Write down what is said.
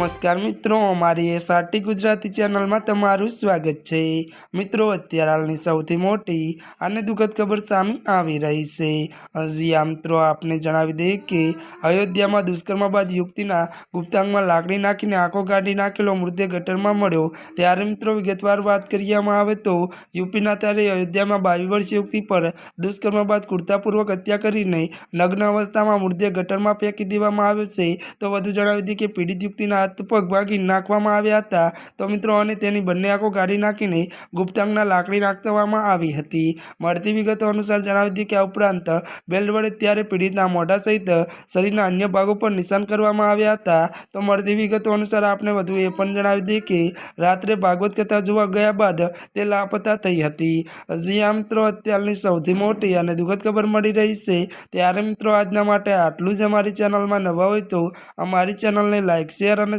નમસ્કાર મિત્રો, અમારી એસઆરટી ગુજરાતી ચેનલમાં તમારું સ્વાગત છે. મિત્રો, અત્યારે હાલની સૌથી મોટી અને દુઃખદ ખબર સામે આવી રહી છે. હજી આ મિત્રો, આપને જણાવી દઈએ કે અયોધ્યામાં દુષ્કર્મ બાદ યુક્તિના ગુપ્તાંગમાં લાકડી નાખીને આંખો કાઢી નાખેલો મૃતદેહ ગટરમાં મળ્યો. ત્યારે મિત્રો, વિગતવાર વાત કરવામાં આવે તો યુપીના ત્યારે અયોધ્યામાં બાવીસ વર્ષ યુક્તિ પર દુષ્કર્મ બાદ કુર્તાપૂર્વક હત્યા કરીને નગ્ન અવસ્થામાં મૃતદેહ ગટરમાં ફેંકી દેવામાં આવ્યો છે. તો વધુ જણાવી દઈએ કે પીડિત યુવતીના હાથ પગ ભાગી નાખવામાં આવ્યા હતા. તો મિત્રો, અને તેની બંને આંખો કાઢી નાખીને ગુપ્તાંગના લાકડી નાખવામાં આવી હતી. મળતી વિગતો અનુસાર જણાવી હતી કે આ ઉપરાંત બેલ્ટ વડે ત્યારે પીડિતના મોઢા સહિત શરીરના અન્ય ભાગો પર નિશાન કરવામાં આવ્યા હતા. તો મળતી વિગતો અનુસાર આપને વધુ એ પણ જણાવી દઈએ કે રાત્રે ભાગવત કથા જોવા ગયા બાદ તે લાપતા થઈ હતી. હજી આ મિત્રો, અત્યારની સૌથી મોટી અને દુઃખદ ખબર મળી રહી છે. ત્યારે મિત્રો, આજના માટે આટલું જ અમારી ચેનલમાં નવા હોય તો અમારી ચેનલને લાઇક શેર અને